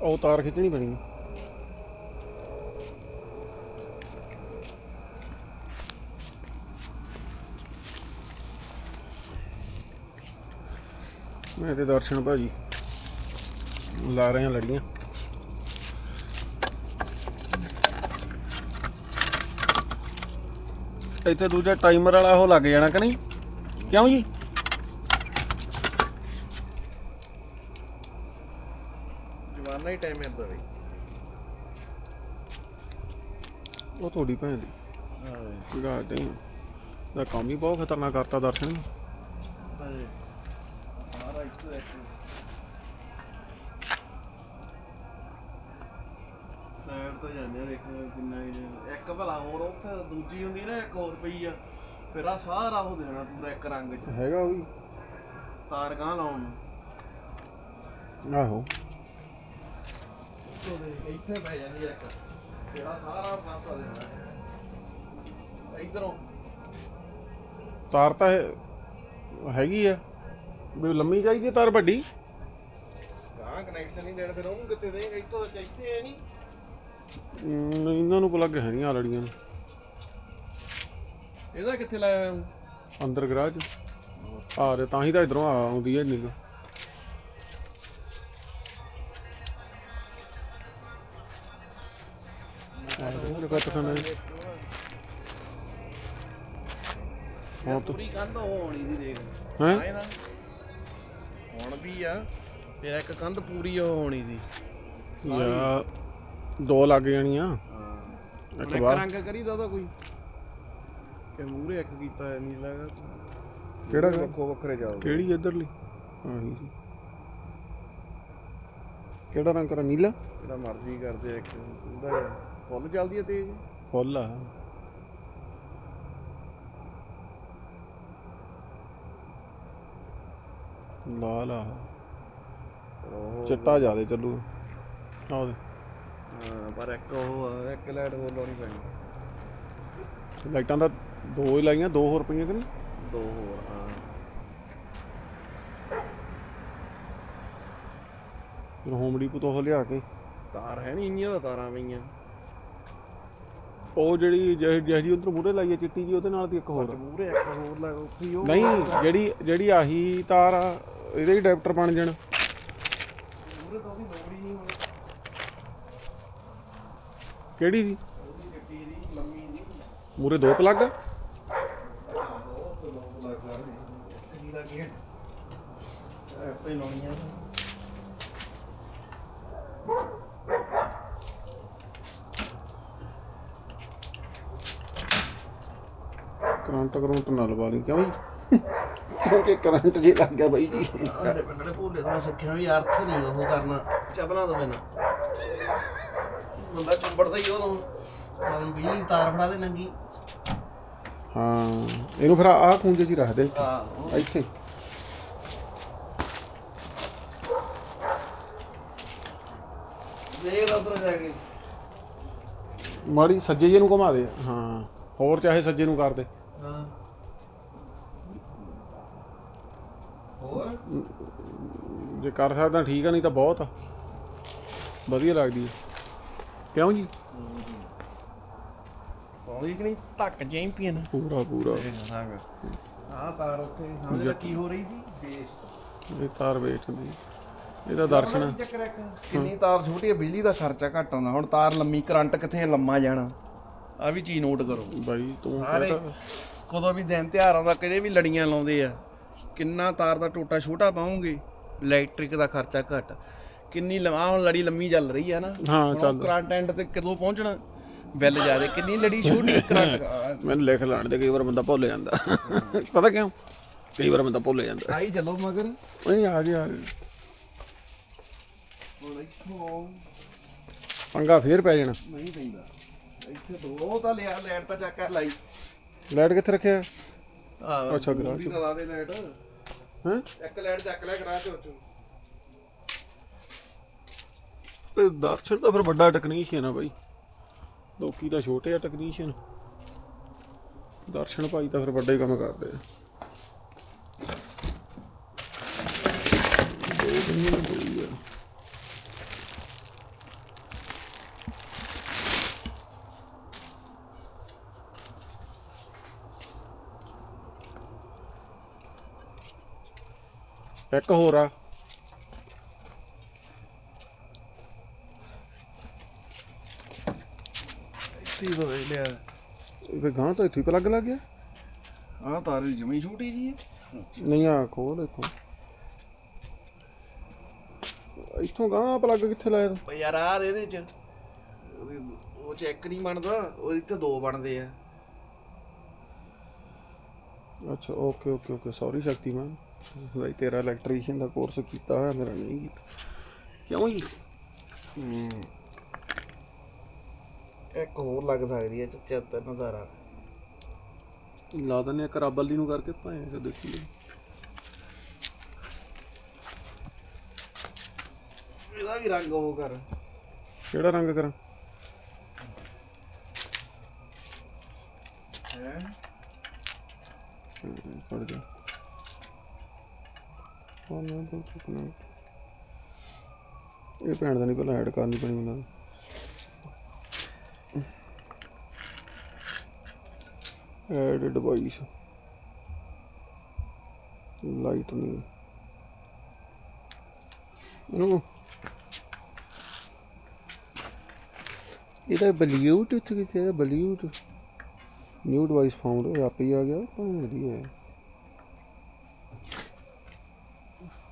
ਉਹ ਤਾਰ ਖਿੱਚਣੀ ਪੈਣੀ ਮੈਂ ਤੇ ਦਰਸ਼ਨ ਭਾਜੀ ਲਾ ਰਹੇ ਹਾਂ ਲੜੀਆਂ। ਇੱਥੇ ਦੂਜਾ ਟਾਈਮਰ ਵਾਲਾ ਉਹ ਲੱਗ ਜਾਣਾ ਕਿ ਨਹੀਂ? ਕਿਉਂ ਜੀ? ਜਵਾਨਾ ਹੀ ਟਾਈਮ ਹੁੰਦਾ ਬਈ ਉਹ ਤੁਹਾਡੀ ਭੈਣ ਦੀ। ਹਾਂ। ਜਿਹੜਾ ਦਾ ਕੰਮ ਹੀ ਬਹੁਤ ਖਤਰਨਾਕ ਕਰਤਾ ਦਰਸ਼ਨ ਇੱਕ ਸਾਈਡ ਤੋਂ ਜਾਂਦੇ ਆ ਦੇਖੋ ਕਿੰਨਾ ਜਿਹਾ- ਇੱਕ ਭਲਾ ਹੋਰ ਉੱਥੇ ਦੂਜੀ ਹੁੰਦੀ ਨਾ ਇੱਕ ਹੋਰ ਪਈ ਆ। ਫਿਰ ਆ ਸਾਰਾ ਉਹ ਦੇਣਾ ਪੂਰਾ ਇੱਕ ਰੰਗ ਚ। ਹੈਗਾ ਉਹ ਵੀ? ਤਾਰ ਗਾਂ ਲਾਉਣ ਨੂੰ। ਆਹੋ। ਉਹਦੇ ਇੱਥੇ ਪੈ ਜਾਂਦੀ ਆ ਇੱਕ। ਤੇਰਾ ਸਾਰਾ ਪਾਸਾ ਦੇਣਾ। ਇਧਰੋਂ। ਤਾਰ ਤਾਂ ਇਹ ਹੈਗੀ ਆ। ਵੀ ਲੰਮੀ ਚਾਹੀਦੀ ਆ ਤਾਰ ਵੱਡੀ? ਗਾਂ ਕਨੈਕਸ਼ਨ ਨਹੀਂ ਦੇਣ ਫਿਰ ਉਹਨੂੰ ਕਿੱਥੇ ਦੇਂਗੇ ਇੱਥੋਂ ਤੱਕ ਇੱਥੇ ਹੈ ਨਹੀਂ। ਅਮ, ਇਹਨਾਂ ਨੂੰ ਪਲੱਗ ਹੈ ਨਹੀਂ ਆ ਲੜੀਆਂ ਇਹਦਾ ਕਿੱਥੇ ਲਾਇਆ ਅੰਦਰ ਗਰਾਜ। ਆ ਦੇ ਤਾਂ ਹੀ ਤਾਂ ਇਧਰੋਂ ਆਉਂਦੀ ਹੈ ਨਹੀਂ ਕੱਟ ਖਾਣਾ ਹਾਂ ਤਾਂ ਪੂਰੀ ਕੰਧ ਉਹ ਹੋਣੀ ਦੀ ਦੇਖ। ਹੈਂ? ਆਏ ਨਾ। ਹੁਣ ਵੀ ਆ ਫਿਰ ਇੱਕ ਕੰਧ ਪੂਰੀ ਉਹ ਹੋਣੀ ਦੀ ਯਾ ਦੋ ਲੱਗ ਜਾਣੀਆਂ। ਹਾਂ। ਇੱਕ ਬਾਹਰ। ਰੰਗ ਕਰੀਦਾ ਉਹਦਾ ਕੋਈ। ਕਿ ਮੂਰੇ ਇੱਕ ਕੀਤਾ ਹੈ ਨੀਲਾ ਕਿਹੜਾ? ਵੱਖੋ ਵੱਖਰੇ ਜਾਓ। ਕਿਹੜੀ ਇਧਰਲੀ? ਆਹੀ ਜੀ। ਕਿਹੜਾ ਰੰਗ ਕਰਾ? ਨੀਲਾ? ਜਿਹੜਾ ਮਰਜ਼ੀ ਕਰਦੇ ਇੱਕ ਉਹਦਾ ਫੁੱਲ ਚੱਲਦੀ ਹੈ ਤੇਜ਼? ਫੁੱਲ ਆ। ਲਾਲ ਆ। ਉਹ ਚਿੱਟਾ ਜਿਆਦੇ ਚੱਲੂ। ਆਹ ਦੇ ਹਾਂ ਪਰ ਇੱਕ ਉਹ ਆ, ਇੱਕ ਲਾਈਟ ਹੋਰ ਲਾਉਣੀ ਪੈਣੀ। ਲਾਈਟਾਂ ਦਾ ਦੋ ਹੀ ਲਾਈਆਂ ਦੋ ਹੋਰ ਪਈਆਂ ਕਿ ਨਹੀਂ? ਦੋ ਹੋਰ ਹਾਂ। ਫਿਰ ਹੋਮ ਡੀਪੂ ਤੋਂ ਉਹ ਲਿਆ ਕੇ। ਤਾਰ ਹੈ ਨਹੀਂ ਇੰਨੀਆਂ ਦਾ ਤਾਰਾਂ ਪਈਆਂ। ਉਹ ਜਿਹੜੀ ਜਿਹੀ ਜਿਹੀ ਉਧਰ ਮੂਰੇ ਲਾਈ ਹੈ ਚਿੱਟੀ ਜੀ ਉਹਦੇ ਨਾਲ ਦੀ ਇੱਕ ਹੋਰ। ਮੂਰੇ ਇੱਕ ਹੋਰ ਲੱਗ ਉੱਥੇ ਹੀ ਉਹ ਨਹੀਂ ਜਿਹੜੀ ਜਿਹੜੀ ਆਹੀ ਤਾਰ ਆ ਇਹਦੇ ਹੀ ਡਾਇਪਟਰ ਬਣ ਜਾਣ। ਮੂਰੇ ਤਾਂ ਉਹਦੀ ਲੋੜ ਹੀ ਨਹੀਂ ਹੁਣ। ਕਿਹੜੀ ਦੀ ਉਹਦੀ ਗੱਡੀ ਦੀ ਲੰਮੀ ਦੀ ਮੂਰੇ ਦੋ ਪਲੱਗ ਉਹ ਲੋਕ ਲੱਗ ਰਹੇ ਕੀ ਲੱਗ ਗਿਆ ਆਪੇ ਲਾਉਣੀਆਂ ਕਰੰਟ ਕਰੰਟ ਨਾ ਲਵਾ ਲਈ ਕਿਉਂ ਜੀ? ਕਿਉਂਕਿ ਕਰੰਟ ਜੇ ਲੱਗ ਗਿਆ ਬਾਈ ਜੀ। ਆਦੇ ਪਿੰਡਲੇ ਭੂਲੇ ਤੋਂ ਮੈਂ ਸਿੱਖਿਆ ਵੀ ਅਰਥ ਨਹੀਂ ਉਹ ਕਰਨਾ ਚਪਲਾਂ ਤੋਂ ਬਿਨਾਂ। ਬੰਦਾ ਚੁੰਬੜਦਾ ਹੀ ਉਦੋਂ। ਮਨ ਬਿਜਲੀ ਦੀ ਤਾਰ ਫੜਾ ਦੇ ਨੰਗੀ। ਹਾਂ ਇਹਨੂੰ ਫਿਰ ਆਹ ਖੂੰਜੇ 'ਚ ਹੀ ਰੱਖ ਦੇ। ਆਹੋ ਇੱਥੇ। ਦੇਖ ਉਧਰ ਜਾ ਕੇ। ਮਾੜੀ ਸੱਜੇ ਜੇ ਨੂੰ ਘੁਮਾ ਦੇ। ਹਾਂ ਹੋਰ ਚਾਹੇ ਸੱਜੇ ਨੂੰ ਕਰ ਦੇ। ਹਾਂ। ਹੋਰ? ਜੇ ਕਰ ਸਕਦਾ ਠੀਕ ਆ ਨਹੀਂ ਤਾਂ ਬਹੁਤ ਆ। ਵਧੀਆ ਲੱਗਦੀ ਹੈ ਕਿਉਂ ਜੀ? ਪੌੜੀ ਕਿ ਨਹੀਂ? ਧੱਕ ਚੈਂਪੀਅਨ ਪੂਰਾ ਪੂਰਾ। ਆਹ ਤਾਰ ਉੱਥੇ ਸਮਝ ਲੈ ਕੀ ਹੋ ਰਹੀ ਸੀ ਬੇਸ ਇਹ ਤਾਰ ਵੇਖਦੀ ਇਹਦਾ ਦਰਸ਼ਨ ਕਿੰਨੀ ਤਾਰ ਛੋਟੀ ਹੈ ਬਿਜਲੀ ਦਾ ਖਰਚਾ ਘੱਟ ਆਉਂਦਾ। ਹੁਣ ਤਾਰ ਲੰਮੀ ਕਰੰਟ ਕਿੱਥੇ ਲੰਮਾ ਜਾਣਾ? ਆ ਵੀ ਚੀਜ਼ ਨੋਟ ਕਰੋ। ਬਾਈ ਤੂੰ ਸਾਰੇ ਕਦੋਂ ਵੀ ਦਿਨ ਤਿਉਹਾਰ ਆਉਂਦਾ ਕਿਤੇ ਵੀ ਲੜੀਆਂ ਲਾਉਂਦੇ ਆ। ਕਿੰਨਾ ਤਾਰ ਦਾ ਟੋਟਾ ਛੋਟਾ ਪਾਉਂਗੇ ਇਲੈਕਟ੍ਰਿਕ ਦਾ ਖਰਚਾ ਘੱਟ। ਕਿੰਨੀ ਲੰਮਾ ਹੁਣ ਲੜੀ ਲੰਮੀ ਚੱਲ ਰਹੀ ਆ ਨਾ। ਹਾਂ ਚੱਲ। ਕਰੰਟ ਐਂਡ ਤੇ ਕਦੋਂ ਪਹੁੰਚਣਾ? ਬਿੱਲ ਜ਼ਿਆਦੇ ਕਿੰਨੀ ਲੜੀ ਛੋਟੀ ਕਰੰਟ ਮੈਨੂੰ ਲਿਖ ਲੈਣ ਦੇ ਕਈ ਵਾਰ ਬੰਦਾ ਭੁੱਲ ਜਾਂਦਾ। ਪਤਾ ਕਿਉਂ? ਕਈ ਵਾਰ ਬੰਦਾ ਭੁੱਲ ਜਾਂਦਾ। ਆਈ ਚੱਲੋ ਮਗਰ। ਨਹੀਂ ਆ ਗਿਆ ਪੰਗਾ ਫੇਰ ਪੈ ਜਾਣਾ। ਨਹੀਂ ਪੈਂਦਾ। ਲਾਈਟ ਕਿੱਥੇ ਰੱਖਿਆ ਆਹ ਅੱਛਾ, ਗਰਾਜ ਦੀ ਲਾ ਦੇ ਲੈਟ ਹੈ? ਇੱਕ ਲੈਟ ਚੱਕ ਲੈ ਗਰਾਜ ਚੋਂ। ਦਰਸ਼ਨ ਤਾਂ ਫਿਰ ਵੱਡਾ ਟੈਕਨੀਸ਼ੀਅਨ ਆ ਬਾਈ। ਲੋਕੀ ਤਾਂ ਛੋਟੇ ਆ ਟੈਕਨੀਸ਼ੀਅਨ ਦਰਸ਼ਨ ਭਾਈ ਤਾਂ ਫਿਰ ਵੱਡੇ ਕੰਮ ਕਰਦੇ ਆ। ਦੋ ਦੁਨੀਆਂ ਦੇ ਦੋ। ਇੱਕ ਹੋਰ ਆ। ਇੱਥੇ ਹੀ ਵੇਖ ਲਿਆ। ਇਹ ਗਾਂ ਤਾਂ ਇੱਥੇ ਹੀ ਪਲੱਗ ਲੱਗ ਗਿਆ। ਆਹ ਤਾਰ ਦੀ ਜਮੀ ਛੋਟੀ ਜੀ ਨਹੀਂ ਆ ਖੋਲ ਇੱਥੋਂ। ਇੱਥੋਂ ਗਾਂ ਪਲੱਗ ਕਿੱਥੇ ਲਾਇਆ ਤੂੰ? ਬਈ ਯਾਰ ਆਹ ਦੇ ਇਹਦੇ ਚ। ਉਹਦੇ- ਉਹ ਚ ਇੱਕ ਨਹੀਂ ਬਣਦਾ ਉਹਦੇ ਤੇ ਦੋ ਬਣਦੇ ਆ। ਅੱਛਾ okay okay okay sorry Shaktimaan. ਭਾਈ ਤੇਰਾ ਇਲੈਕਟ੍ਰੀਸ਼ੀਅਨ ਦਾ ਕੋਰਸ ਕੀਤਾ ਹੋਇਆ ਮੇਰਾ ਨਹੀਂ ਕੀਤਾ। ਕਿਉਂ ਜੀ? ਇੱਕ ਹੋਰ ਲੱਗ ਸਕਦੀ ਹੈ ਚ ਤਿੰਨ ਤਾਰਾਂ ਲਾ ਆ ਕਰਾਬਲੀ ਨੂੰ ਕਰਕੇ ਭਾਵੇਂ ਤੇ ਦੇਖੀ ਲਈ ਇਹਦਾ ਵੀ ਰੰਗ ਉਹ ਕਰ। ਕਿਹੜਾ ਰੰਗ ਕਰਾਂ? ਹੈ? ਫੜ ਜਾ। ਇਹ ਭੈਣ ਦਾ ਨਹੀਂ ਪਹਿਲਾਂ ਐਡ ਕਰਨੀ ਪੈਣੀ ਮੈਨੂੰ ਐਡ ਡਿਵਾਈਸ ਲਾਈਟ ਨਹੀਂ ਇਹਨੂੰ ਇਹਦਾ ਬਲੂਟੁੱਥ ਕਿੱਥੇ ਹੈ ਬਲੂਟੁੱਥ ਨਿਊ ਡਿਵਾਈਸ ਫਾਊਂਡ ਹੋਇਆ, ਆਪੇ ਹੀ ਆ ਗਿਆ ਭਾਵੇਂ ਦੀ ਹੈ।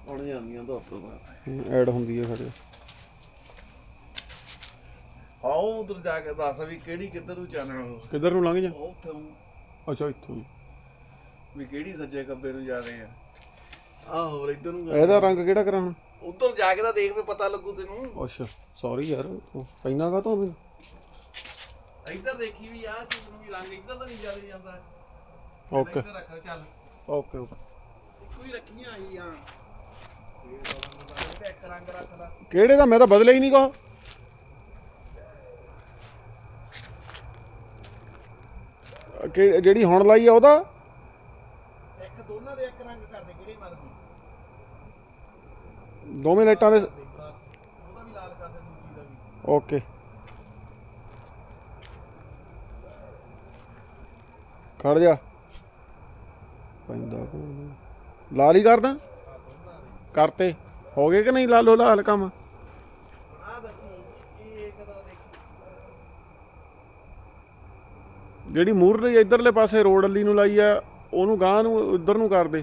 ਹੁਣ ਜਾਂਦੀਆਂ ਬਾਅਦ। ਐਡ ਹੁੰਦੀ ਹੈ ਸਾਡੇ ਆਓ ਉਧਰ ਜਾ ਕੇ ਦੱਸ ਵੀ ਕਿਹੜੀ ਕਿੱਧਰ ਨੂੰ ਚਾਨਣ ਉਹ ਕਿੱਧਰ ਨੂੰ ਲੰਘ ਜਾ? ਉਹ ਉੱਥੇ ਊਂ ਅੱਛਾ ਇੱਥੋਂ ਹੀ। ਵੀ ਕਿਹੜੀ ਸੱਜੇ ਖੱਬੇ ਨੂੰ ਜਾ ਰਹੇ ਆ। ਆਹ ਹੋਰ ਇੱਧਰ ਨੂੰ ਇਹਦਾ ਰੰਗ ਕਿਹੜਾ ਕਰਾਉਣਾ ਉਧਰ ਜਾ ਕੇ ਤਾਂ ਦੇਖ ਵੀ ਪਤਾ ਲੱਗੂ ਤੈਨੂੰ। ਅੱਛਾ ਸੌਰੀ ਯਾਰ ਪੈਨਾ ਕਾ ਤੋਂ ਇੱਧਰ ਦੇਖੀ ਵੀ ਆਹ ਚੀਜ਼ ਨੂੰ ਵੀ ਰੰਗ ਇੱਧਰ ਤਾਂ ਨਹੀਂ ਜਾਦੇ ਜਾਂਦਾ। ਓਕੇ। ਇੱਧਰ ਰੱਖ ਚੱਲ। Okay okay. ਇੱਕੋ ਹੀ ਰੱਖੀਆਂ ਆਈ ਆ। ਇੱਕ ਰੰਗ ਕਿਹੜੇ ਦਾ? ਮੈਂ ਤਾਂ ਬਦਲਿਆ ਹੀ ਨਹੀਂ ਕੋ ਜਿਹੜੀ ਹੁਣ ਲਾਈ ਆ ਉਹਦਾ? ਇੱਕ ਦੋਨਾਂ ਦੇ ਇੱਕ ਰੰਗ ਕਰਦੇ ਕਿਹੜੇ ਮਰਦੀ ਦੋਵੇਂ ਲਾਈਟਾਂ ਦੇ ਉਹਦਾ ਵੀ ਲਾਲ ਕਰਦੇ ਦੂਜੀ ਦਾ ਵੀ। ਓਕੇ। ਖੜ ਜਾ। ਪੈਂਦਾ ਹੀ ਕਰਦਾ ਕਰਤੇ। ਹੋ ਗਏ ਕਿ ਨਹੀਂ ਲਾਲੋ ਲਾਲ ਕੰਮ ਆ ਜਿਹੜੀ ਮੂਰਲੇ ਇਧਰਲੇ ਪਾਸੇ ਰੋਡ ਅੱਲੀ ਨੂੰ ਲਾਈ ਆ, ਉਹਨੂੰ ਗਾਂ ਨੂੰ, ਉਧਰ ਨੂੰ ਕਰ ਦੇ।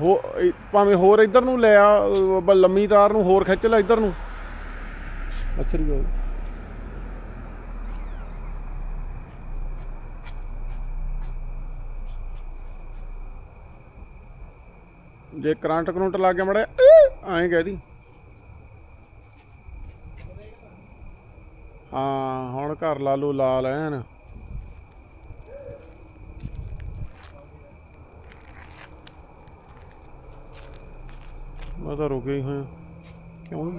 ਹੋ ਭਾਵੇਂ ਹੋਰ ਇਧਰ ਨੂੰ ਲੈ ਆ ਲੰਮੀ ਤਾਰ ਨੂੰ ਹੋਰ ਖਿੱਚ ਲੈ ਇਧਰ ਨੂੰ। ਅੱਛਾ ਜੀ ਜੇ ਕਰੰਟ ਕਰੰਟ ਲੱਗ ਗਿਆ ਮੜਾ ਐਂ ਕਹਿ ਦੀ। ਹਾਂ, ਹੁਣ ਘਰ ਲਾ ਲੂ ਲਾਲ ਐਨ। ਮੈਂ ਤਾਂ ਰੁਕਿਆ ਹੀ ਹੋਇਆ। ਕਿਉਂ?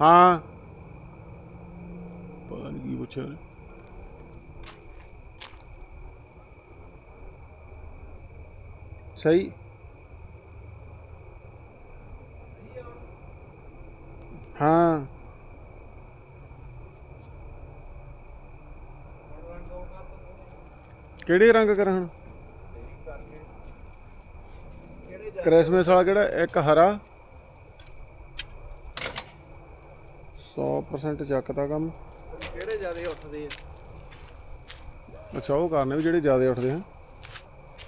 ਹਾਂ। ਪਤਾ ਨਹੀਂ ਕੀ ਪੁੱਛਿਆ ਉਹਨੇ। ਸਹੀ। ਹਾਂ। ਕਿਹੜੇ ਰੰਗ ਕਰਾਂ ਕ੍ਰਿਸਮਸ ਵਾਲਾ ਕਿਹੜਾ? ਇੱਕ ਹਰਾ। 100% ਚੱਕਦਾ ਕੰਮ। ਕਿਹੜੇ ਜਿਆਦੇ ਉੱਠਦੇ ਆ? ਅੱਛਾ ਉਹ ਕਰਨੇ ਵੀ ਜਿਹੜੇ ਜ਼ਿਆਦਾ ਉੱਠਦੇ ਆ।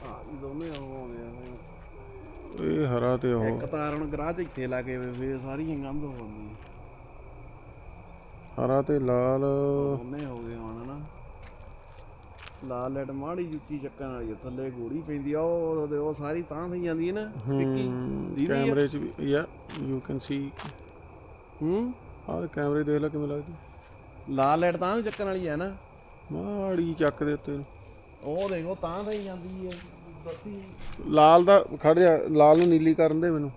ਹਾਂ ਦੋਨੇ ਉਹ ਹਰਾ ਤੇ ਉਹ। ਇੱਕ ਤਾਰ ਹੁਣ ਗਰਾਹ ਚ ਇੱਥੇ ਲਾ ਕੇ ਵੇ ਸਾਰੀਆਂ ਗੰਧ ਹੋ ਜਾਂਦੀਆਂ। ਹਰਾ ਤੇ ਲਾਲ। ਦੋਨੇ ਹੋ ਗਏ ਹੁਣ ਨਾ ਲਾਲ ਲੈਟ ਮਾੜੀ ਜੁੱਤੀ ਚੱਕਣ ਵਾਲੀ ਆ, ਥੱਲੇ ਗੋੜੀ ਪੈਂਦੀ ਆ ਉਹ ਉਹਦੇ- ਉਹ ਸਾਰੀ ਤਾਂ થઈ ਜਾਂਦੀ ਹੈ ਨਾ ਵਿੱਕੀ। ਹਮ, ਦੀਦੀ ਆ? ਕੈਮਰੇ 'ਚ ਵੀ ਯਾ ਯੂ ਕੈਨ ਸੀ ਹੂੰ? ਆਹ ਕੈਮਰੇ ਦੇਖ ਲੈ ਕਿਵੇਂ ਲੱਗਦੀ। ਲਾਲ ਲੈਟ ਤਾਂ ਚੱਕਣ ਵਾਲੀ ਆ ਨਾ। ਮਾੜੀ ਚੱਕ ਦੇ ਉੱਤੇ। ਨੂੰ ਉਹ ਦੇਖੋ ਤਾਂ ਤਾਂ ਹੀ ਜਾਂਦੀ ਹੈ ਲਾਲ ਦਾ ਖੜ ਜਾ ਲਾਲ ਨੂੰ ਨੀਲੀ ਕਰਨ ਦੇ ਮੈਨੂੰ।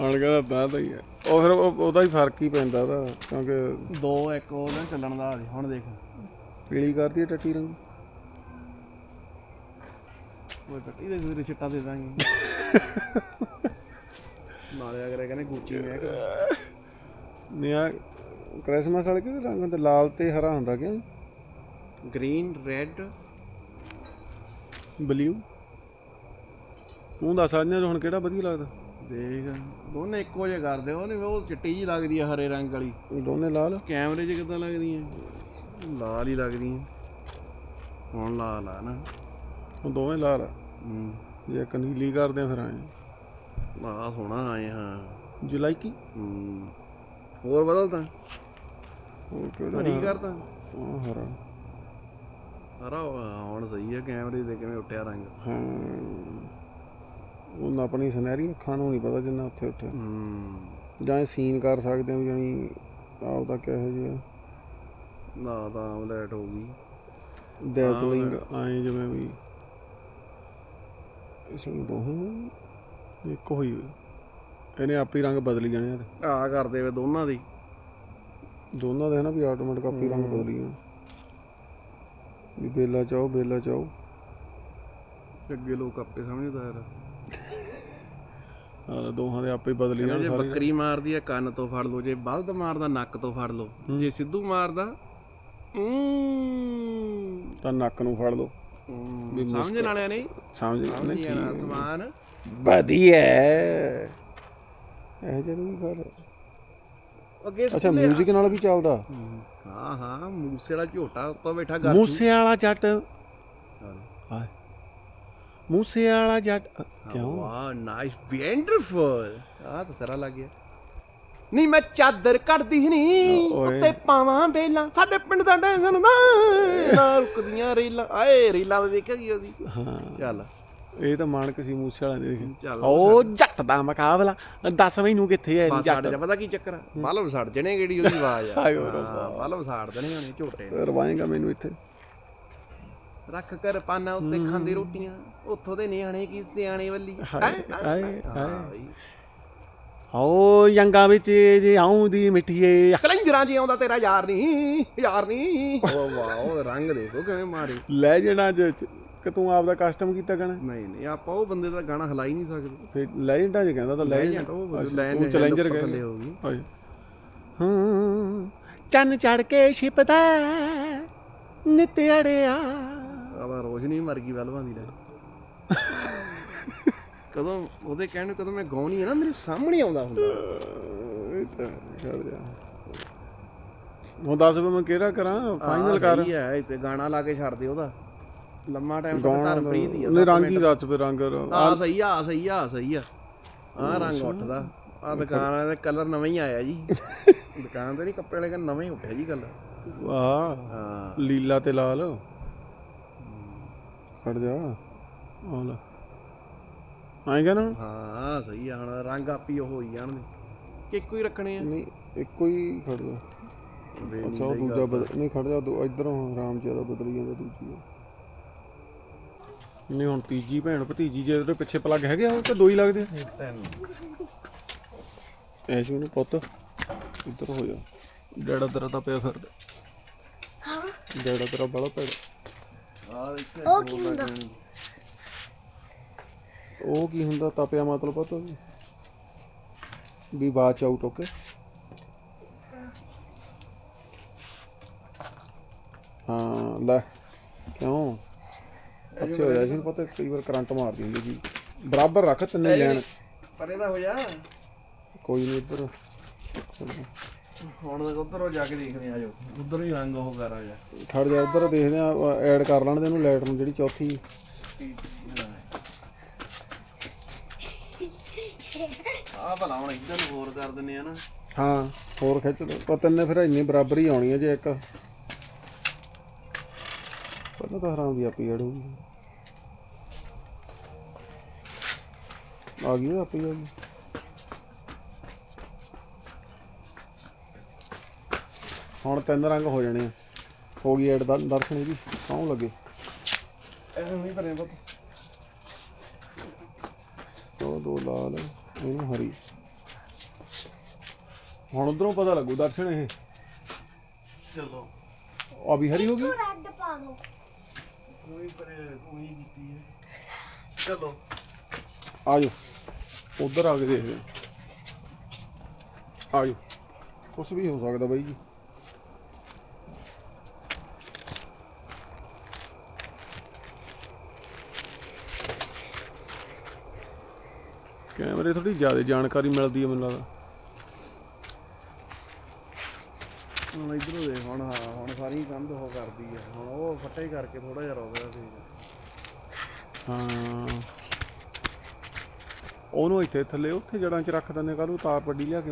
ਹਣ ਕਹਿੰਦਾ ਤਾਂ ਤਾਂ ਹੀ ਹੈ ਉਹ ਫਿਰ ਉਹ- ਉਹਦਾ ਹੀ ਫ਼ਰਕ ਹੀ ਪੈਂਦਾ ਉਹਦਾ ਕਿਉਂਕਿ ਦੋ ਇੱਕ ਉਹਦਾ ਚੱਲਣ ਦਾ ਆ ਹੁਣ ਦੇਖ। ਪੀਲੀ ਕਰਦੀ ਹੈ ਟੱਟੀ ਰੰਗ। ਉਹ ਕੱਟੀ ਦੇ ਸਵੇਰੇ ਛਿੱਟਾ ਦੇ ਦਾਂਗੇ। ਨਾਲੇ ਅਗਰ ਕਹਿੰਦੇ ਗੁੱਚੀ ਮੈਂ ਨਹੀਂ ਆ ਕ੍ਰਿਸਮਸ ਵਾਲੇ ਕਿਹੜੇ ਰੰਗ ਹੁੰਦੇ? ਲਾਲ ਤੇ ਹਰਾ ਹੁੰਦਾ ਕਿਉਂ? Green red. ਬਲੂ ਤੂੰ ਦੱਸ ਅੱਜ ਹੁਣ ਕਿਹੜਾ ਵਧੀਆ ਲੱਗਦਾ? ਦੇਖ ਦੋਨੇ ਇੱਕੋ ਜਿਹੇ ਕਰਦੇ ਉਹਨੇ ਉਹ ਚਿੱਟੀ ਜੀ ਲੱਗਦੀ ਆ ਹਰੇ ਰੰਗ ਵਾਲੀ। ਦੋਨੇ ਲਾਲ? ਕੈਮਰੇ 'ਚ ਕਿੱਦਾਂ ਲੱਗਦੀਆਂ? ਲਾਲ ਹੀ ਲੱਗਦੀਆਂ। ਹੁਣ ਲਾਲ ਆ ਨਾ। ਉਹ ਦੋਵੇਂ ਲਾਲ ਆ। ਹੂੰ। ਜੇ ਇੱਕ ਨੀਲੀ ਕਰਦੇ ਆ ਫਿਰ ਆਏ ਆ ਸੋਹਣਾ ਆਏ ਹਾਂ। ਜੁਲਾਈ ਕੀ? ਹੂੰ। ਹੋਰ ਬਦਲਤਾ? ਉਹ ਕਿਹੜਾ ਹਰੀ ਕਰਤਾ ਉਹ ਹਰਾ। ਹਰਾ ਹੁਣ ਸਹੀ ਆ ਕੈਮਰੇ ਦੇ ਕਿਵੇਂ ਉੱਠਿਆ ਰੰਗ? ਹਾਂ। ਉਹਨਾਂ ਆਪਣੀ ਸੁਨਹਿਰੀ ਅੱਖਾਂ ਨੂੰ ਨਹੀਂ ਪਤਾ ਜਿੰਨਾ ਉੱਥੇ ਉੱਠਿਆ। ਹੂੰ। ਜਾਂ ਸੀਨ ਕਰ ਸਕਦੇ ਵੀ ਜਾਨੀ ਆਪਦਾ ਕਿਹੋ ਜਿਹਾ ਨਾ ਤਾਂ ਆਮਲੇਟ ਹੋ ਗਈ। ਡੈਜ਼ਲਿੰਗ ਆਏ ਜਿਵੇਂ ਵੀ। ਇਸ ਨੂੰ ਦੋਹੇ ਇੱਕ ਹੋਈ। ਇਹਨੇ ਆਪੇ ਹੀ ਰੰਗ ਬਦਲੀ ਜਾਣੇ ਆ। ਆ ਕਰਦੇ ਵੇ ਦੋਨਾਂ ਦੀ। ਦੋਨਾਂ ਦੇ ਨਾ ਵੀ ਆਟੋਮੈਟਿਕ ਹੀ ਰੰਗ ਬਦਲੀ ਜਾਣ ਵੀ ਬੇਲਾ ਚਾਓ ਬੇਲਾ ਚਾਓ। ਅੱਗੇ ਲੋਕ ਆਪੇ ਸਮਝਦਾ ਯਾਰ। ਆਹ ਦੋਹਾਂ ਦੇ ਆਪੇ ਹੀ ਬਦਲੀ ਜਾਣ ਜੇ ਸਾਰੇ ਬੱਕਰੀ ਮਾਰਦੀ ਆ ਕੰਨ ਤੋਂ ਫੜ ਲਓ ਜੇ ਬਲਦ ਮਾਰਦਾ ਨੱਕ ਤੋਂ ਫੜ ਲਓ। ਜੇ ਸਿੱਧੂ ਮਾਰਦਾ ਊਂ ਤਾਂ ਨੱਕ ਨੂੰ ਫੜ ਲਓ। ਊਂ। ਸਮਝਣ ਵਾਲਿਆਂ ਨੇ। ਸਮਝ ਗਏ ਨਹੀਂ ਸਮਾਨ। ਵਧੀਆ। ਇਹ ਜਦੋਂ ਵੀ ਗੱਲ ਅੱਗੇ ਅੱਛਾ 뮤직 ਨਾਲ ਵੀ ਚੱਲਦਾ। ਹਾਂ ਹਾਂ ਮੂਸੇ ਵਾਲਾ ਝੋਟਾ ਉੱਤੋਂ ਬੈਠਾ ਗਾ ਮੂਸੇ ਵਾਲਾ ਜੱਟ ਹਾਏ। ਮੂਸੇ ਵਾਲਾ ਜੱਟ। ਕਿਉਂ? ਵਾਹ ਨਾਈਸ ਵੰਡਰਫੁਲ ਆ ਤਾਂ ਸਾਰਾ ਲੱਗ ਗਿਆ। ਨਹੀਂ ਮੈਂ ਚਾਦਰ ਕੱਢਦੀ ਨਹੀਂ ਓਏ। ਉੱਤੇ ਪਾਵਾਂ ਬੇਲਾਂ। ਸਾਡੇ ਪਿੰਡ ਦਾ ਡੈਂਗਨ ਦਾ ਨਾ ਰੁਕਦੀਆਂ ਰੇਲਾਂ। ਆਏ ਰੇਲਾਂ ਦੇ ਦੇਖਿਆ ਕੀ ਉਹਦੀ। ਹਾਂ। ਚੱਲ। ਇਹ ਤਾਂ ਮਾਨਕ ਸੀ ਮੂਸੇ ਵਾਲਾ ਦੇ। ਚੱਲ ਉਹ ਜੱਟ ਦਾ ਮੁਕਾਬਲਾ। ਦੱਸ ਮੈਨੂੰ ਕਿੱਥੇ ਬਸ ਜੱਟ ਸਾਡੇ ਪਤਾ ਕੀ ਚੱਕਰ ਆ? ਸੜ ਜਣੇ ਕਿਹੜੀ ਉਹਦੀ ਆਵਾਜ਼ ਆ। ਹਾਏ ਓ ਰੱਬਾ। ਹਾਂ, ਬਲਬ ਸਾੜ ਦੇਣੇ ਉਹਨੇ ਝੋਟੇ। ਨੇ ਰਵਾਏਗਾ ਮੈਨੂੰ ਇੱਥੇ। ਰੱਖ ਕਰ ਪਾਨਾ ਉੱਤੇ ਖਾਂਦੇ ਰੋਟੀਆਂ। ਉੱਥੋਂ ਦੇ ਨਿਆਣੇ ਕੀ ਸਿਆਣੇ ਵੱਲੀ? ਹਾਏ ਹਾਏ ਓ ਯੰਗਾ ਵਿੱਚ ਜੇ ਆਉਂਦੀ ਮਿੱਠੀਏ। ਕਲੰਜਰਾਂ ਜੀ ਆਉਂਦਾ ਤੇਰਾ ਯਾਰ ਨਹੀਂ ਯਾਰ ਨਹੀਂ ਵਾਹ ਉਹ ਰੰਗ ਦੇਖੋ ਕਿਵੇਂ ਮਾਰੇ ਲੈਜੈਂਡਾਂ ਚ ਚ- ਕਿ ਤੂੰ ਆਪਦਾ ਕਸਟਮ ਕੀਤਾ ਗਾਣਾ ਨਹੀਂ ਨਹੀਂ ਆਪਾਂ ਉਹ ਬੰਦੇ ਦਾ ਗਾਣਾ ਹਲਾ ਹੀ ਨਹੀਂ ਸਕਦੇ। ਫਿਰ ਲੈਜੈਂਡਾਂ ਚ ਕਹਿੰਦਾ ਤਾਂ ਲੈਜੈਂਡ ਉਹ ਚੈਲੰਜਰ ਥੱਲੇ ਕਹਿੰਦਾ ਹੋ ਹਾਂ ਚੰਨ ਚੜ ਕੇ ਛਿਪਦਾ ਨਿਤ ਅੜਿਆ। ਆਦਾ ਰੋਸ਼ਨੀ ਮਰ ਗਈ ਵਲਵਾਂ ਦੀ ਲੈ। ਕਦੋਂ ਉਹਦੇ ਕਹਿਣ ਨੂੰ ਕਦੋਂ ਮੈਂ ਗਾਉਣੀ ਹੈ ਨਾ ਮੇਰੇ ਸਾਹਮਣੇ ਆਉਂਦਾ ਹੁੰਦਾ। ਇਹ ਤਾਂ ਛੱਡ ਜਾ। ਹੁਣ ਦੱਸ ਵੀ ਮੈਂ ਕਿਹੜਾ ਕਰਾਂ ਫਾਈਨਲ ਕਰ। ਹੈ ਤੇ ਗਾਣਾ ਲਾ ਕੇ ਛੱਡ ਦੇ ਉਹਦਾ। ਲੰਮਾ ਟਾਈਮ ਤੱਕ ਗਾਣਾ ਧਰਮਪ੍ਰੀਤ ਹੀ ਆ ਨਹੀਂ ਰੰਗ ਹੀ ਦੱਸ ਫਿਰ ਰੰਗ। ਆ ਸਹੀ ਆ ਸਹੀ ਆ ਸਹੀ ਆ। ਆ ਰੰਗ ਉੱਠਦਾ। ਆ ਦੁਕਾਨ ਵਾਲੇ ਦਾ ਕਲਰ ਨਵਾਂ ਹੀ ਆਇਆ ਜੀ। ਦੁਕਾਨ ਤੇ ਨਹੀਂ ਕੱਪੜੇ ਵਾਲੇ ਦਾ ਨਵਾਂ ਹੀ ਉੱਠਿਆ ਜੀ ਕਲਰ। ਵਾਹ ਹਾਂ। ਲੀਲਾ ਤੇ ਲਾਲ। ਖੜ ਜਾ। ਆ ਲੈ। ਆਏਗਾ ਨਾ। ਹਾਂ ਸਹੀ ਆ ਹੁਣ ਰੰਗ ਆਪੀ ਉਹ ਹੋਈ ਜਾਣਦੇ ਕਿ ਇੱਕੋ ਹੀ ਰੱਖਣੇ ਆ? ਨਹੀਂ ਇੱਕੋ ਹੀ ਖੜ ਜਾ। ਅੱਛਾ ਦੂਜਾ ਬਦਲ ਨਹੀਂ ਖੜ ਜਾ ਦੋ ਇਧਰੋਂ ਆਰਾਮ ਜ਼ਿਆਦਾ ਬਦਲ ਜਾਂਦਾ ਦੂਜੀ ਆ। ਨਹੀਂ ਹੁਣ ਤੀਜੀ ਭੈਣ ਭਤੀਜੀ ਜੇ ਉਹਦੇ ਪਿੱਛੇ ਪਲੱਗ ਹੈਗੇ ਆ ਉਹ ਤਾਂ ਦੋ ਹੀ ਲੱਗਦੇ ਆ। ਤਿੰਨ ਐਸ਼ੂ ਨੂੰ ਪੁੱਤ ਇੱਧਰ ਹੋ ਜਾ। ਡੈਡਾ ਤੇਰਾ ਤਾਂ ਪਿਆ ਫਿਰਦਾ। ਹਾਂ। ਡੈਡਾ ਤੇਰਾ ਬੜਾ ਪੈੜਾ ਆ ਇੱਥੇ ਉਹ ਕੀ ਹੁੰਦਾ? ਉਹ ਕੀ ਹੁੰਦਾ ਤਪਿਆ ਮਤਲਬ ਪਤਾ ਵੀ ਵੀ ਬਾਚ ਆਊਟ ਓਕੇ ਹਾਂ ਲੈ। ਕਿਉਂ? ਅੱਛਾ ਹੋ ਸੀ ਪਤਾ ਕਈ ਵਾਰ ਕਰੰਟ ਮਾਰਦੀ ਹੁੰਦੀ ਜੀ ਬਰਾਬਰ ਰੱਖ ਤਿੰਨੇ ਲੈਣ ਪਰੇ ਦਾ ਹੋ ਜਾ। ਕੋਈ ਨਹੀਂ ਇੱਧਰ। ਹੁਣ ਉਧਰੋਂ ਜਾ ਕੇ ਦੇਖਦੇ ਆ ਜੋ ਉਧਰ ਹੀ ਰੰਗ ਉਹ ਕਰ ਆ ਜਾ। ਖੜ ਜਾ ਉੱਧਰ ਦੇਖਦੇ ਆ ਐਡ ਕਰ ਲੈਣ ਦੇ ਇਹਨੂੰ ਲਾਈਟ ਨੂੰ ਜਿਹੜੀ ਚੌਥੀ। ਆ ਭਲਾ ਹੁਣ ਇੱਧਰ ਹੋਰ ਕਰ ਦਿੰਨੇ ਆ ਨਾ। ਹਾਂ ਹੋਰ ਖਿੱਚ ਦੋ ਪਰ ਤਿੰਨੇ ਫਿਰ ਇੰਨੀ ਬਰਾਬਰ ਹੀ ਆਉਣੀ ਹੈ ਜੇ ਇੱਕ। ਪਹਿਲਾਂ ਤਾਂ ਹਰਾਮ ਦੀ ਆਪੀ ਐਡ ਹੋਊਗੀ ਆ ਗਈ ਆਪੀ ਆ ਗਈ ਹੁਣ ਤਿੰਨ ਰੰਗ ਹੋ ਜਾਣੇ ਆ। ਹੋ ਗਈ ਐਡ ਦਰਸ਼ਨ ਜੀ ਸੌਂ ਲੱਗੇ। ਇਹਨੂੰ ਨਹੀਂ ਭਰੇ ਪੁੱਤ। ਉਹ ਦੋ ਲਾਲ ਇਹਨੂੰ ਹਰੀ। ਹੁਣ ਉਧਰੋਂ ਪਤਾ ਲੱਗੂ ਦਰਸ਼ਨ ਇਹ। ਚਲੋ। ਆ ਵੀ ਹਰੀ ਹੋ ਗਈ? ਰੈੱਡ ਪਾ ਦੋ। ਕੋਈ ਭਰੇ ਕੋਈ ਕੀਤੀ ਹੈ। ਚਲੋ। ਆ ਉਧਰ ਆ ਕੇ ਦੇਖਦੇ ਆ ਜਾਓ ਕੁਛ ਵੀ ਹੋ ਸਕਦਾ ਬਾਈ ਜੀ। ਕੈਮਰੇ ਥੋੜੀ ਜ਼ਿਆਦਾ ਜਾਣਕਾਰੀ ਮਿਲਦੀ ਹੈ ਮੈਨੂੰ ਲੱਗਦਾ। ਹੁਣ ਇਧਰੋਂ ਦੇਖ, ਹੁਣ ਹਾਂ, ਹੁਣ ਸਾਰੀ ਕੰਧ ਉਹ ਕਰਦੀ ਆ। ਹੁਣ ਉਹ ਫੱਟੇ ਕਰਕੇ ਥੋੜਾ ਜਿਹਾ ਰੁਕ ਗਿਆ ਸੀ ਹਾਂ। ਉਹਨੂੰ ਇੱਥੇ ਥੱਲੇ ਉੱਥੇ ਜੜਾਂ 'ਚ ਰੱਖ ਦਿੰਦੇ ਕੱਲ ਨੂੰ ਤਾਰ ਵੱਡੀ ਲਿਆ ਕੇ।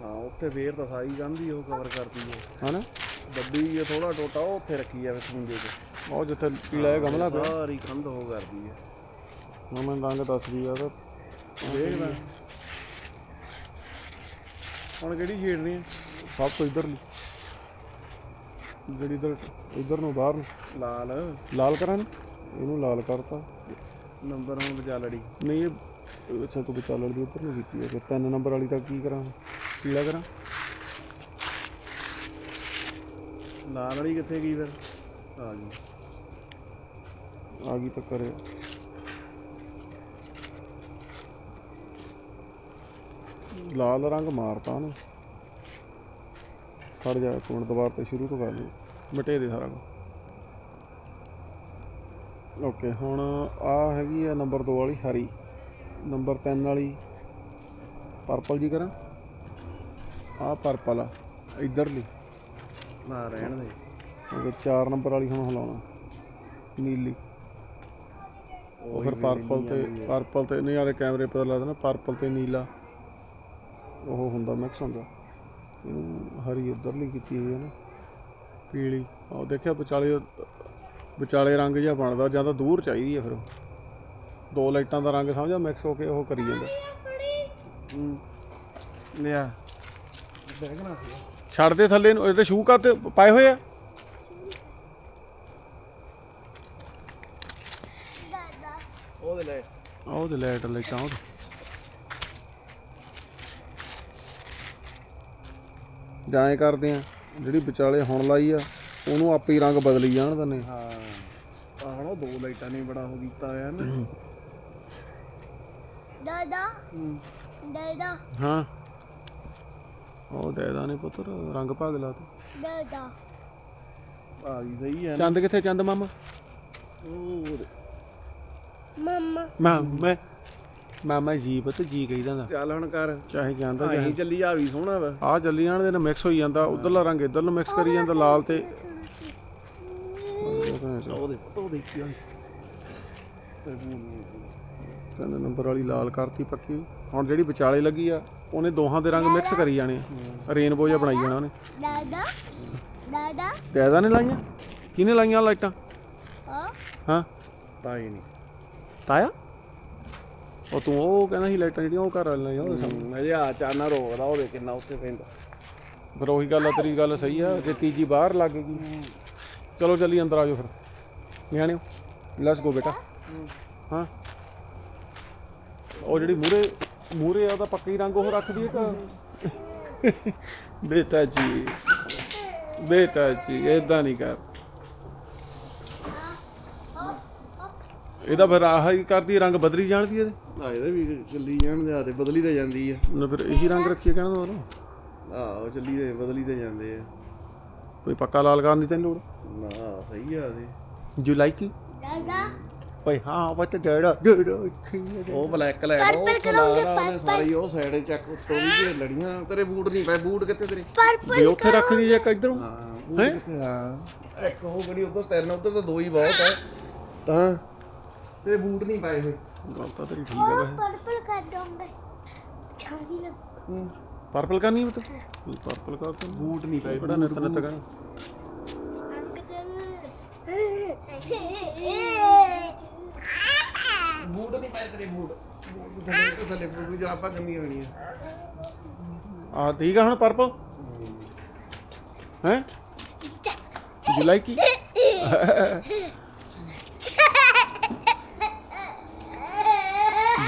ਹਾਂ ਉੱਥੇ ਫੇਰ ਤਾਂ ਸਾਰੀ ਕੰਧ ਹੀ ਉਹ ਕਵਰ ਕਰਦੀ ਹੈ ਹਨਾ? ਵੱਡੀ ਆ ਥੋੜਾ ਟੋਟਾ ਉਹ ਉੱਥੇ ਰੱਖੀ ਆ ਵਿੱਚ ਮੁੰਡੇ ਤੇ ਉਹ ਜਿੱਥੇ ਪੀਲਾ ਜਿਹਾ ਗਮਲਾ ਪਿਆ। ਸਾਰੀ ਕੰਧ ਉਹ ਕਰਦੀ ਹੈ ਹੁਣ ਮੈਨੂੰ ਰੰਗ ਦੱਸ ਵੀ ਆ ਤਾਂ ਦੇਖਦਾ ਹੁਣ ਕਿਹੜੀ ਛੇੜਨੀ ਆ? ਸਭ ਤੋਂ ਇਧਰਲੀ। ਜਿਹੜੀ ਇਧਰ ਇਧਰ ਨੂੰ ਬਾਹਰ ਨੂੰ। ਲਾਲ। ਲਾਲ ਕਰਾਂ ਨਾ? ਇਹਨੂੰ ਲਾਲ ਕਰਤਾ। ਨੰਬਰ ਹੁਣ ਬਚਾ ਲੜੀ। ਨਹੀਂ ਇਹ ਅੱਛਾ ਤੂੰ ਵਿਚਾਲੜ ਦੀ ਉੱਧਰ ਨੂੰ ਕੀਤੀ ਹੈ। ਫਿਰ ਤਿੰਨ ਨੰਬਰ ਵਾਲੀ ਤਾਂ ਕੀ ਕਰਾਂ ਪੀਲਾ ਕਰਾਂ? ਲਾਲ ਵਾਲੀ ਕਿੱਥੇ ਗਈ ਫਿਰ? ਆ ਗਈ। ਆ ਗਈ ਤਾਂ ਕਰੇ। ਲਾਲ ਰੰਗ ਮਾਰਤਾ ਉਹਨੇ। ਖੜ ਜਾ ਇੱਕ ਮਿੰਟ ਦੁਬਾਰਾ ਤੋਂ ਸ਼ੁਰੂ ਤੋਂ ਕਰ ਲਈ। ਮਿਟੇ ਦੇ ਸਾਰਾ ਕੁਝ ਓਕੇ ਹੁਣ ਆ ਹੈਗੀ ਆ ਨੰਬਰ 2 ਵਾਲੀ ਹਰੀ। ਨੰਬਰ 3 ਵਾਲੀ ਪਰਪਲ ਜੀ ਕਰਾਂ? ਆ ਪਰਪਲ ਆ ਇਧਰਲੀ। ਨਾ ਰਹਿਣ ਦੇ। ਉਹ 4 ਨੰਬਰ ਵਾਲੀ ਹੁਣ ਹਿਲਾਉਣਾ। ਨੀਲੀ। ਉਹ ਫਿਰ ਪਰਪਲ ਤੇ ਪਰਪਲ ਤੇ ਨਹੀਂ ਯਾਰ ਕੈਮਰੇ ਪਤਾ ਲੱਗਦਾ ਨਾ ਪਰਪਲ ਤੇ ਨੀਲਾ। ਉਹ ਹੁੰਦਾ ਮਿਕਸ ਹੁੰਦਾ। ਇਹਨੂੰ ਹਰੀ ਉਧਰਲੀ ਕੀਤੀ ਹੋਈ ਹੈ ਨਾ ਪੀਲੀ। ਉਹ ਦੇਖਿਆ ਵਿਚਾਲੇ ਵਿਚਾਲੇ ਰੰਗ ਜਿਹਾ ਬਣਦਾ ਜਾਂ ਤਾਂ ਦੂਰ ਚਾਹੀਦੀ ਹੈ ਫਿਰ। ਦੋ ਲਾਈਟਾਂ ਦਾ ਰੰਗ ਸਮਝਾ ਮਿਕਸ ਹੋ ਕੇ ਉਹ ਕਰੀ ਜਾਂਦਾ। ਹੂੰ ਲਿਆ। ਦੇਖਣਾ ਛੱਡ ਦੇ ਥੱਲੇ ਨੂੰ ਇਹਦੇ ਸ਼ੂ ਕਾ ਤੇ ਪਾਏ ਹੋਏ ਆ? ਉਹਦੇ ਲੈ। ਆਹ ਉਹਦੇ ਲਾਈਟ ਲਾਈਟਾਂ ਉਹਦੇ। ਜਾਂ ਐਂ ਕਰਦੇ ਆ ਜਿਹੜੀ ਵਿਚਾਲੇ ਹੁਣ ਲਾਈ ਆ ਉਹਨੂੰ ਆਪੇ ਹੀ ਰੰਗ ਬਦਲੀ ਜਾਣ ਦਿੰਦੇ ਹਾਂ ਆਹ ਨਾ ਦੋ ਲਾਈਟਾਂ ਨੇ ਬੜਾ ਹੋ ਕੀਤਾ ਆ ਨਾ। ਦਾਦਾ। ਹੂੰ। ਦਾਦਾ। ਹਾਂ। ਉਹ ਦੇਦਾ ਨੇ ਪੁੱਤਰ ਰੰਗ ਭਾਗ ਲਾ ਤਾ ਦਾਦਾ। ਆ ਗਈ ਸਹੀ ਹੈ ਚੰਦ ਕਿੱਥੇ ਚੰਦ ਮਾਮਾ? ਉਹ। ਮਮਾ। ਮੈਂ ਮਾਮਾ ਜੀ ਪੁੱਤ ਜੀ ਕਹੀਦਾ ਦਾ ਚੱਲ ਹੁਣ ਕਰ। ਚਾਹੇ ਜਾਂਦਾ ਆਹੀ ਚੱਲੀ ਆ ਵੀ ਸੋਹਣਾ ਵਾ। ਆ ਚੱਲੀ ਜਾਣ ਦੇ ਨਾਲ ਮਿਕਸ ਹੋਈ ਜਾਂਦਾ ਉਧਰਲਾ ਰੰਗ ਇਧਰ ਨੂੰ ਮਿਕਸ ਕਰੀ ਜਾਂਦਾ ਲਾਲ ਤੇ ਉਹਦੇ ਉਹ ਦੇਖੀ ਹੋਈ ਤੇ ਬੂਨ ਤਿੰਨ ਨੰਬਰ ਵਾਲੀ ਲਾਲ ਕਰਤੀ ਪੱਕੀ। ਹੁਣ ਜਿਹੜੀ ਵਿਚਾਲੇ ਲੱਗੀ ਆ ਉਹਨੇ ਦੋਹਾਂ ਦੇ ਰੰਗ ਮਿਕਸ ਕਰੀ ਜਾਣੇ। ਆ ਰੇਨਬੋ ਜਿਹਾ ਬਣਾਈ ਜਾਣਾ ਉਹਨੇ। ਦਾਦਾ ਦਾਦਾ। ਦੈਦਾ ਨੇ ਲਾਈਆਂ? ਕਿਹਨੇ ਲਾਈਆਂ ਲਾਈਟਾਂ? ਹਾਂ। ਤਾਂ ਹੀ ਨਹੀਂ ਤਾਇਆ? ਉਹ ਤੂੰ ਉਹ ਕਹਿੰਦਾ ਸੀ ਲਾਈਟਾਂ ਜਿਹੜੀਆਂ ਉਹ ਘਰ ਵਾਲੀਆਂ ਲਾਈਆਂ ਉਹਦੇ ਸਾਹਮਣੇ। ਹਮ, ਅਜੇ ਆ ਚਾਨਾ ਰੋਕਦਾ ਉਹਦੇ ਕਿੰਨਾ ਉੱਤੇ ਪੈਂਦਾ। ਫਿਰ ਉਹੀ ਗੱਲ ਆ ਤੇਰੀ ਗੱਲ ਸਹੀ ਆ ਜੇ ਤੀਜੀ ਬਾਹਰ ਲੱਗ ਗਈ। ਚਲੋ ਚੱਲੀ ਅੰਦਰ ਆ ਜਾਓ ਫਿਰ। ਨਿਆਣਿਓ ਲੈਟਸ ਗੋ ਬੇਟਾ। ਹਾਂ। ਉਹ ਜਿਹੜੀ ਮੂਰੇ ਮੂਰੇ ਆ ਉਹਦਾ ਪੱਕੀ ਰੰਗ ਉਹ ਰੱਖਦੀ ਹੈ ਕਿ? ਬੇਟਾ ਜੀ ਬੇਟਾ ਜੀ ਇਦਾਂ ਨਹੀਂ ਕਰ। ਇਹਦਾ ਫਿਰ ਆਹ ਹੀ ਕਰਦੀ ਰੰਗ ਬਦਲੀ ਜਾਣਦੀ ਇਹਦੇ। ਆ ਇਹਦੇ ਵੀ ਚੱਲੀ ਜਾਣ ਦੇ ਆ ਤੇ ਬਦਲੀ ਤੇ ਜਾਂਦੀ ਆ। ਨਾ ਫਿਰ ਇਹੀ ਰੰਗ ਰੱਖੀਏ ਕਹਿਣਾ ਤੁਹਾਨੂੰ ਆਹੋ ਚੱਲੀ ਤੇ ਬਦਲੀ ਤੇ ਜਾਂਦੇ ਆ। ਕੋਈ ਪੱਕਾ ਲਾਲ ਕਰਨ ਦੀ ਤੈਨੂੰ ਲੋੜ? ਨਾ ਸਹੀ ਆ ਦੇ ਯੂ ਲਾਈਕ ਦਾਦਾ। ਓਏ ਹਾਂ ਬੱਤ ਡੇੜਾ ਡੇੜਾ ਉਹ ਬਲੈਕ ਲੈ ਉਹ ਆ ਸਾਰੀ ਉਹ ਸਾਈਡ ਚੱਕ ਉੱਤੋਂ ਵੀ ਜੇ ਲੜੀਆਂ ਤੇਰੇ ਬੂਟ ਨਹੀਂ ਪਏ ਬੂਟ ਕਿੱਥੇ ਤੇਰੇ? ਪਰਪਲ ਵੀ ਉੱਥੇ ਰੱਖਦੀ ਜੇ ਇੱਕ ਇਧਰੋਂ। ਹਾਂ ਬੂਟ ਕਿੱਥੇ ਹਾਂ ਇੱਕ ਉਹ ਗੜੀ ਉਧਰ ਤਿੰਨ ਉਧਰ ਤਾਂ ਦੋ ਹੀ ਬਹੁਤ ਆ। ਤਾਂ ਤੇਰੇ ਬੂਟ ਨਹੀਂ ਪਾਏ ਹੋਏ ਗੱਲ ਤਾਂ ਤੇਰੀ ਠੀਕ ਹੈ ਵੈਸੇ। ਪਰਪਲ ਕਰ ਦੋਗੇ ਚਾਹੀ ਲੱਗ ਹੂੰ। ਪਰਪਲ ਕਰਨੀ ਬਤ ਪਰਪਲ ਕਰ ਤੂੰ। ਬੂਟ ਨਹੀਂ ਪਏ ਬੜਾ ਨਿਤ ਨਿਤ ਕਰ ਅੰਕ ਬੂਟ ਨਹੀਂ ਪਾਏ ਤੇਰੇ ਬੂਟ। ਬੂਟ ਥੱਲੇ ਥੱਲੇ ਬੂਟ ਜਰਾਪਾਂ ਕੰਦੀਆਂ ਹੋਣੀਆਂ। ਆ ਠੀਕ ਆ ਹੁਣ ਪਰਪਲ ਹੈ? you like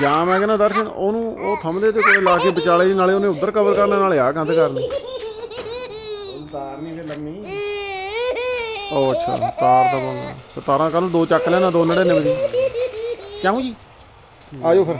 ਜਾਂ ਮੈਂ ਕਹਿੰਦਾ ਦਰਸ਼ਨ ਉਹਨੂੰ ਉਹ ਥੰਮਦੇ ਤੇ ਕੋਲੇ ਲਾ ਕੇ ਵਿਚਾਲੇ ਜੀ ਨਾਲੇ ਉਹਨੇ ਉੱਧਰ ਕਵਰ ਕਰਨਾ ਨਾਲੇ ਆ ਕੰਧ ਕਰਨੀ। ਤਾਰ ਨਹੀਂ ਫੇ ਲੰਮੀ। ਉਹ ਅੱਛਾ ਤਾਰ ਦਾ ਬੰਦਾ ਤਾਰਾਂ ਕੱਲ ਨੂੰ ਦੋ ਚੱਕ ਲੈਣਾ ਦੋ ਨੜੇ ਨਿਵਦੀ ਕਿਉਂ ਜੀ? ਆਜੋ ਫਿਰ।